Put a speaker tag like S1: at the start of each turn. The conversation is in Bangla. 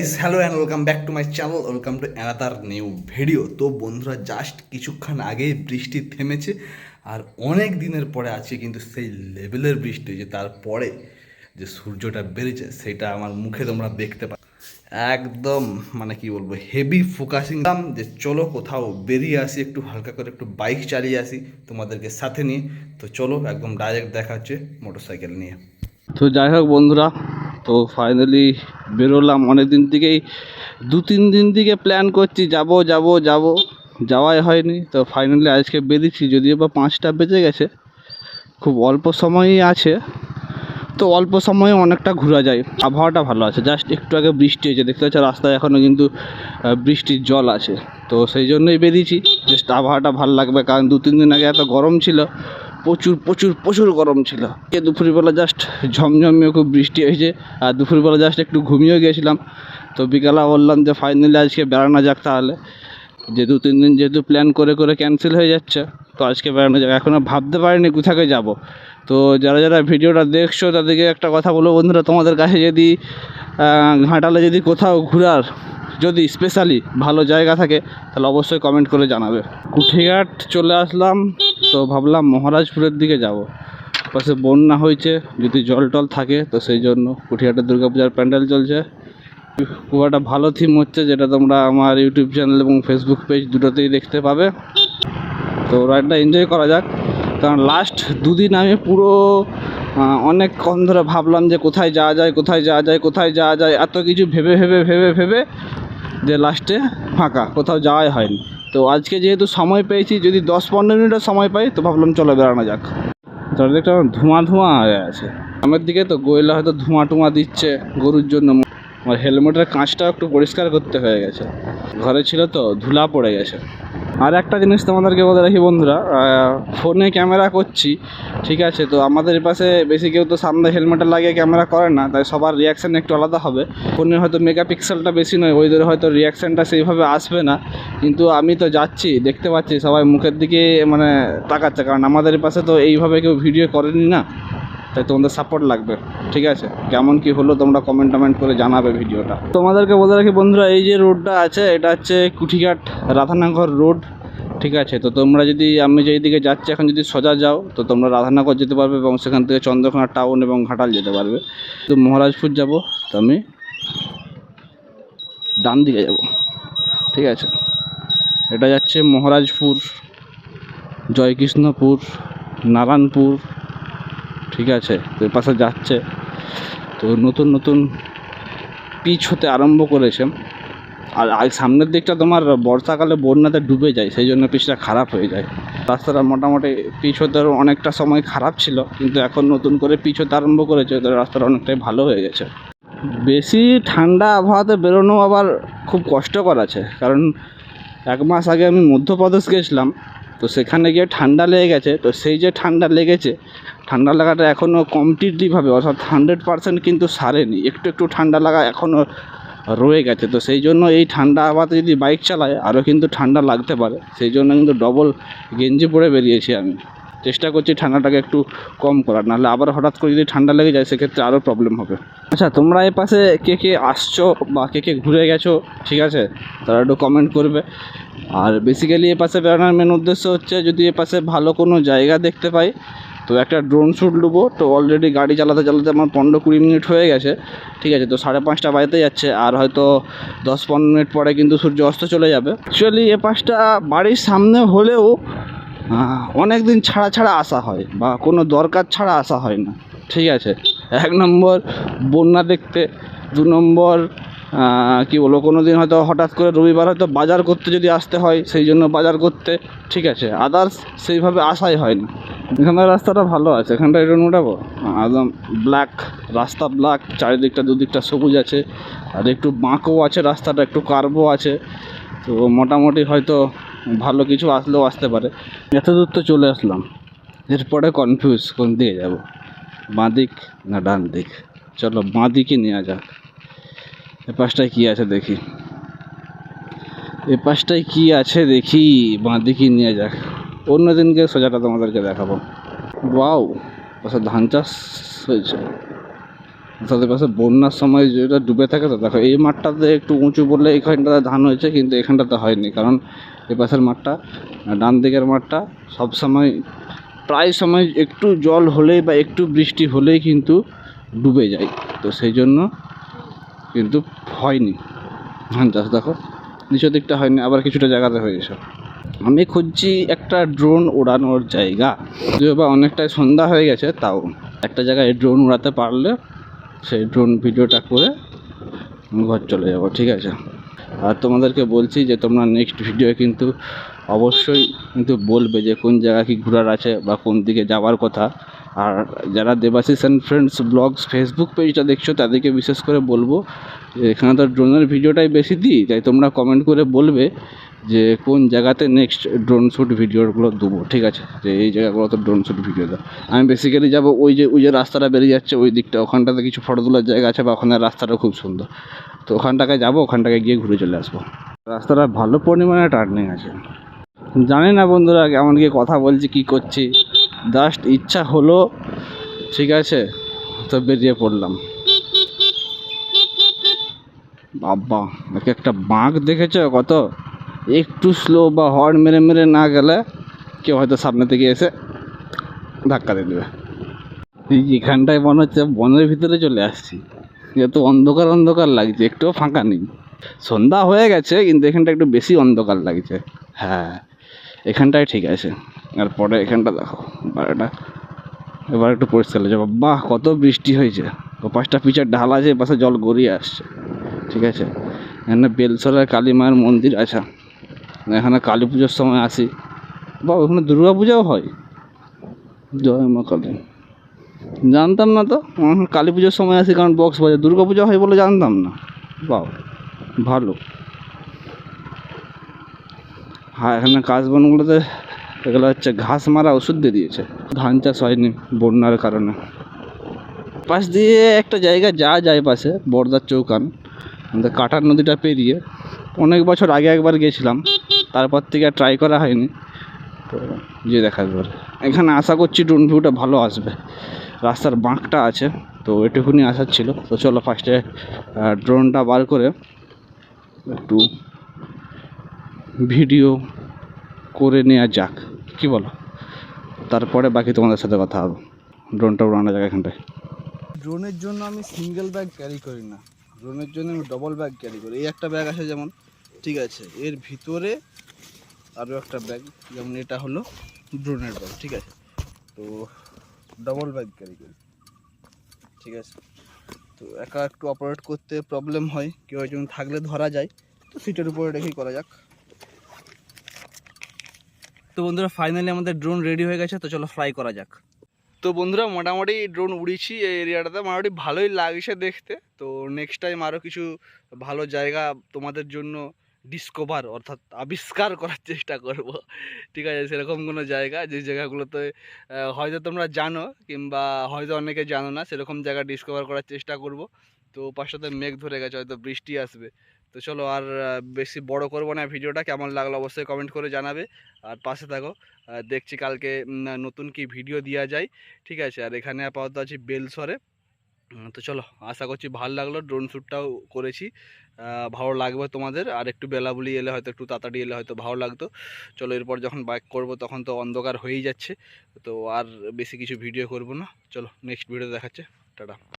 S1: Is hello and welcome back to my channel welcome to another new video তো বন্ধুরা জাস্ট কিছুক্ষণ আগেই বৃষ্টি থেমেছে আর অনেক দিনের পরে আছে কিন্তু সেই লেভেলের বৃষ্টি, যে তারপরে যে সূর্যটা বেরিয়েছে সেটা আমার মুখে তোমরা দেখতে পা একদম মানে কি বলব হেভি ফোকাসিং দাম যে চলো কোথাও বেরিয়ে আসি, একটু হালকা করে একটু বাইক চালিয়ে আসি তোমাদেরকে সাথে নিয়ে। তো চলো একদম ডাইরেক্ট দেখা হচ্ছে মোটরসাইকেল নিয়ে।
S2: তো যাই হোক বন্ধুরা তো ফাইনালি বেরোলাম। অনেক দিন থেকেই, দু তিন দিন থেকে প্ল্যান করছি, যাব যাব যাব। যাওয়াই হয়নি। তো ফাইনালি আজকে বেরিয়েছি, যদিও বা পাঁচটা বেজে গেছে। খুব অল্প সময়ই আছে। তো অল্প সময়ে অনেকটা ঘোরা যায়। আবহাওয়াটা ভালো আছে। জাস্ট একটু আগে বৃষ্টি হয়েছে। দেখতে পাচ্ছ রাস্তায় এখনও কিন্তু বৃষ্টির জল আছে। তো সেই জন্যই বেরিয়েছি। জাস্ট আবহাওয়াটা ভালো লাগবে। কারণ দু তিন দিন আগে এত গরম ছিল। প্রচুর প্রচুর প্রচুর গরম ছিল। দুপুরবেলা জাস্ট ঝমঝমিয়ে খুব বৃষ্টি হয়েছে। আর দুপুরবেলা জাস্ট একটু ঘুমিয়েও গিয়েছিলাম তো বিকালে বললাম যে ফাইনালি আজকে বেড়ানো যাক তাহলে। যে দু, তিন দিন যেহেতু প্ল্যান করে করে ক্যান্সেল হয়ে যাচ্ছে, তো আজকে বেড়ানো যাক। এখনও ভাবতে পারিনি কোথাকে যাব। তো যারা যারা ভিডিওটা দেখছ, তাদেরকে একটা কথা বলব বন্ধুরা, তোমাদের কাছে যদি ঘাটালে যদি কোথাও ঘোরার যদি স্পেশালি ভালো জায়গা থাকে, তাহলে অবশ্যই কমেন্ট করে জানাবে। কুঠিঘাট চলে আসলাম। তো ভাবলাম মহারাজপুরের দিকে যাব। পাশে বন্যা হয়েছে, যদি জল টল থাকে, তো সেই জন্য কুঠিঘাটের দুর্গাপূজার প্যান্ডেল চলছে। খুব একটা ভালো থিম হচ্ছে, যেটা তোমরা আমার ইউটিউব চ্যানেল এবং ফেসবুক পেজ দুটোতেই দেখতে পাবে। তো রাইডটা এনজয় করা যাক। কারণ লাস্ট দুদিন আমি পুরো অনেকক্ষণ ধরে ভাবলাম যে কোথায় যাওয়া যায়, কোথায় যাওয়া যায়, কোথায় যাওয়া যায়, এত কিছু ভেবে ভেবে ভেবে ভেবে যে লাস্টে ফাঁকা, কোথাও যাওয়াই হয়নি। তো আজকে যেহেতু সময় পেয়েছি, যদি দশ পনেরো মিনিটও সময় পাই, তো ভাবলাম চলো বেড়ানো যাক। চারিদিকটা আমার ধোঁয়া ধোঁয়া হয়ে আছে। আমার দিকে তো গোয়েলা হয়তো ধোঁয়া টোঁয়া দিচ্ছে গরুর জন্য। আমার হেলমেটের কাঁচটাও একটু পরিষ্কার করতে হয়ে গেছে। ঘরে ছিল তো ধুলা পড়ে গেছে। আর একটা জিনিস তোমাদেরকে বলে রাখি বন্ধুরা ফোনে ক্যামেরা করছি, ঠিক আছে? তো আমাদের পাশে বেশি কেউ তো সামনে হেলমেটে লাগিয়ে ক্যামেরা করে না, তাই সবার রিয়াকশান একটু আলাদা হবে। ফোনে হয়তো মেগাপিক্সেলটা বেশি নয়, ওই ধরে হয়তো রিয়াকশানটা সেইভাবে আসবে না। কিন্তু আমি তো যাচ্ছি, দেখতে পাচ্ছি, সবাই মুখের দিকে মানে তাকাচ্ছে, কারণ আমাদের পাশে তো এইভাবে কেউ ভিডিও করেনি না। তাই তোমাদের সাপোর্ট লাগবে, ঠিক আছে? কেমন কি হলো তোমরা কমেন্ট টমেন্ট করে জানাবে ভিডিওটা। তোমাদেরকে বলে রাখি বন্ধুরা, এই যে রোডটা আছে, এটা হচ্ছে কুঠিঘাট রাধানগর রোড ঠিক আছে? তো তোমরা যদি, আমি যেই দিকে যাচ্ছি, এখন যদি সোজা যাও, তো তোমরা রাধানগর যেতে পারবে এবং সেখান থেকে চন্দ্রকোনা টাউন এবং ঘাটাল যেতে পারবে। তো মহারাজপুর যাব, তো আমি ডান দিকে যাব, ঠিক আছে? এটা যাচ্ছে মহারাজপুর, জয়কৃষ্ণপুর, নারায়ণপুর ঠিক আছে তো পাশে যাচ্ছে। তো নতুন নতুন পিচ হতে আরম্ভ করেছে। আর আর সামনের দিকটা তোমার বর্ষাকালে বন্যাতে ডুবে যায়, সেই জন্য পিচটা খারাপ হয়ে যায়। রাস্তাটা মোটামুটি পিচ হতে অনেকটা সময় খারাপ ছিল, কিন্তু এখন নতুন করে পিচ হতে আরম্ভ করেছে, তো রাস্তাটা অনেকটাই ভালো হয়ে গেছে। বেশি ঠান্ডা আবহাওয়াতে বেরোনো আবার খুব কষ্টকর আছে, কারণ এক মাস আগে আমি মধ্যপ্রদেশ গেছিলাম তো সেখানে গিয়ে ঠান্ডা লেগে গেছে। তো সেই যে ঠান্ডা লেগেছে, ঠান্ডা লাগাটা এখনও কমপ্লিটলিভাবে অর্থাৎ হান্ড্রেড পারসেন্ট কিন্তু সারেনি। একটু একটু ঠান্ডা লাগা এখনও রয়ে গেছে। তো সেই জন্য এই ঠান্ডা আবাতে যদি বাইক চালায় আরও কিন্তু ঠান্ডা লাগতে পারে। সেই জন্য কিন্তু ডবল গেঞ্জি পরে বেরিয়েছি আমি। চেষ্টা করছি ঠান্ডাটাকে একটু কম করার, নাহলে আবার হঠাৎ করে যদি ঠান্ডা লেগে যায় সেক্ষেত্রে আরও প্রবলেম হবে। আচ্ছা তোমরা এ পাশে কে কে আসছো বা কে কে ঘুরে গেছো, ঠিক আছে? তারা একটু কমেন্ট করবে। আর বেসিক্যালি এ পাশে বেড়ানোর মেন উদ্দেশ্য হচ্ছে যদি এ পাশে ভালো কোনো জায়গা দেখতে পাই, তো একটা ড্রোন শ্যুট নেব তো অলরেডি গাড়ি চালাতে চালাতে আমার পনেরো কুড়ি মিনিট হয়ে গেছে, ঠিক আছে? তো সাড়ে পাঁচটা বাজতে যাচ্ছে, আর হয়তো দশ পনেরো মিনিট পরে কিন্তু সূর্য অস্ত চলে যাবে। অ্যাকচুয়ালি এ পাশটা বাড়ির সামনে হলেও অনেক দিন ছাড়া ছাড়া আসা হয় বা কোনো দরকার ছাড়া আসা হয় না। ঠিক আছে? এক নম্বর বন্যা দেখতে, দু নম্বর কি বলব কোনো দিন হয়তো হঠাৎ করে রবিবার হয়তো বাজার করতে যদি আসতে হয়, সেই জন্য বাজার করতে, ঠিক আছে? আদার্স সেইভাবে আসাই হয় না। এখানকার রাস্তাটা ভালো আছে। এখানটা এটা উঠাবো একদম ব্ল্যাক রাস্তা ব্ল্যাক চারিদিকটা দুদিকটা সবুজ আছে। আর একটু বাঁকও আছে, রাস্তাটা একটু কার্ভও আছে। তো মোটামুটি হয়তো ভালো কিছু আসলেও আসতে পারে। এত দূর তো চলে আসলাম। এরপরে কনফিউজ কোন দিকে যাব? বাঁ দিক না ডান দিক? চলো বাঁ দিকে নেওয়া যাক। এ পাশটায় কী আছে দেখি। এ পাশটায় কী আছে দেখি, বাঁ দিকে নিয়ে যাক। অন্য দিনকে সোজাটা তোমাদেরকে দেখাবো। বাউ ধান চাষ হয়েছে। তাদের পাশে বন্যার সময় যেটা ডুবে থাকে, তো দেখো, এই মাঠটাতে একটু উঁচু বললে এখানটাতে ধান হয়েছে, কিন্তু এখানটাতে হয়নি, কারণ এ পাশের মাঠটা, ডান দিকের মাঠটা সব সময়, প্রায় সময় একটু জল হলেই বা একটু বৃষ্টি হলেই কিন্তু ডুবে যায়, তো সেই জন্য কিন্তু হয়নি ধান চাষ, দেখো, নিচের দিকটা হয়নি, আবার কিছুটা জায়গাতে হয়েছে। আমি খুঁজছি একটা ড্রোন ওড়ানোর জায়গা, যদিও বা অনেকটাই সন্ধ্যা হয়ে গেছে, তাও একটা জায়গায় ড্রোন উড়াতে পারলে সেই ড্রোন ভিডিওটা করে ঘর চলে যাব, ঠিক আছে? আর তোমাদেরকে বলছি যে তোমরা নেক্সট ভিডিও কিন্তু অবশ্যই কিন্তু বলবে যে কোন জায়গা কি ঘোরার আছে বা কোন দিকে যাওয়ার কথা। আর যারা Debashish and friends blogs Facebook পেজটা দেখছ, তাদেরকে বিশেষ করে বলব, এখানে তো ড্রোনের ভিডিওটাই বেশি দিই, তাই তোমরা কমেন্ট করে বলবে যে কোন জায়গাতে নেক্সট ড্রোন শ্যুট ভিডিওগুলো দেবো, ঠিক আছে? যে এই জায়গাগুলো তো ড্রোন শ্যুট ভিডিও দাও আমি বেসিক্যালি যাব ওই যে ওই যে রাস্তাটা বেরিয়ে যাচ্ছে ওই দিকটা, ওখানটাতে কিছু ফটো তোলার জায়গা আছে বা ওখানে রাস্তাটা খুব সুন্দর। তো ওখানটাকে যাব, ওখানটাকে গিয়ে ঘুরে চলে আসব। রাস্তাটা ভালো পরিমাণে টার্নিং আছে। জানি না বন্ধুরা কেমন কি কথা বলছি, কি করছি। জাস্ট ইচ্ছা হলো, ঠিক আছে, তো বেরিয়ে পড়লাম। বাবা, এক একটা বাঁক দেখেছ কত? একটু স্লো বা হর্ন মেরে মেরে না গেলে কেউ হয়তো সামনে থেকে এসে ধাক্কা দিয়ে দেবে। এখানটায় মনে হচ্ছে বনের ভিতরে চলে আসছি, যেহেতু অন্ধকার অন্ধকার লাগছে, একটুও ফাঁকা নেই। সন্ধ্যা হয়ে গেছে, কিন্তু এখানটা একটু বেশি অন্ধকার লাগছে। হ্যাঁ এখানটায় ঠিক আছে। আর পরে এখানটা দেখো বারোটা এবার একটু পরিষ্কার লাগছে বাহ, কত বৃষ্টি হয়েছে। ও পাঁচটা পিচের ঢাল আছে পাশে জল গড়িয়ে আসছে। ঠিক আছে? এখানে বেলসরের কালী মায়ের মন্দির আছে। এখানে কালী পুজোর সময় আসি। বা ওখানে দুর্গা পূজাও হয়। জয় মা কালী। জানতাম না তো, আমি কালী পুজোর সময় আসি কারণ বক্স বাজে দুর্গা পূজা হয় বলে জানতাম না। বাও ভালো। হ্যাঁ এখানে কাশবনগুলোতে এগুলো হচ্ছে ঘাস মারা ওষুধ দিয়ে দিয়েছে। ধান চাষ হয়নি বন্যার কারণে। পাশ দিয়ে একটা জায়গা যাওয়া যায় পাশে, বর্দার চৌকান। কাটার নদীটা পেরিয়ে অনেক বছর আগে একবার গেছিলাম। তারপর থেকে আর ট্রাই করা হয়নি। তো যে দেখা যাবে এখানে আশা করছি ড্রোন ভিউটা ভালো আসবে। রাস্তার বাঁকটা আছে, তো এটুকুনি আসার ছিল। তো চলো ফার্স্টে ড্রোনটা বার করে একটু ভিডিও করে নেওয়া যাক। কি বলো? তারপরে বাকি তোমাদের সাথে কথা হবে। ড্রোনটা উড়ানো যাক এখানটায়। ড্রোনের জন্য আমি সিঙ্গেল ব্যাগ ক্যারি করি না। ড্রোনের জন্য আমি ডবল ব্যাগ ক্যারি করি। এই একটা ব্যাগ আছে যেমন, ঠিক আছে। এর ভিতরে আরও একটা ব্যাগ যেমন এটা হলো ড্রোনের ব্যাগ ঠিক আছে? তো ডবল ব্যাগ ক্যারি করি ঠিক আছে? তো একা একটু অপারেট করতে প্রবলেম হয়, কেউ একজন থাকলে ধরা যায়, তো সিটের উপরে রেখেই করা যাক। তো বন্ধুরা ফাইনালি আমাদের ড্রোন রেডি হয়ে গেছে, তো চলো ফ্লাই করা যাক। তো বন্ধুরা, মোটামুটি ড্রোন উড়িয়েছি এই এরিয়াটাতে মোটামুটি ভালোই লাগছে দেখতে। তো নেক্সট টাইম আরও কিছু ভালো জায়গা তোমাদের জন্য ডিসকভার অর্থাৎ আবিষ্কার করার চেষ্টা করব। ঠিক আছে, সেরকম কোনো জায়গা, যে জায়গাগুলোতে হয়তো তোমরা জানো কিংবা হয়তো অনেকে জানো না, সেরকম জায়গা ডিসকভার করার চেষ্টা করব। তো পাশটাতে মেঘ ধরে গেছে, হয়তো বৃষ্টি আসবে। তো চলো আর বেশি বড় করব না ভিডিওটা, কেমন লাগল অবশ্যই কমেন্ট করে জানাবে। আর পাশে থাকো দেখছি কালকে নতুন কি ভিডিও দেওয়া যায়। ঠিক আছে, আর এখানে আপাতত আছি বেলসরে। তো চলো, আশা করছি ভালো লাগল ড্রোন শ্যুটটাও করেছি। ভালো লাগবে তোমাদের, আর একটু বেলাবুলি এলে হয়তো, একটু তাড়াতাড়ি এলে হয়তো ভালো লাগতো। চলো, এরপর যখন বাইক করব, তখন তো অন্ধকার হয়েই যাচ্ছে। তো আর বেশি কিছু ভিডিও করব না। চলো নেক্সট ভিডিও দেখাচ্ছে। টাটা।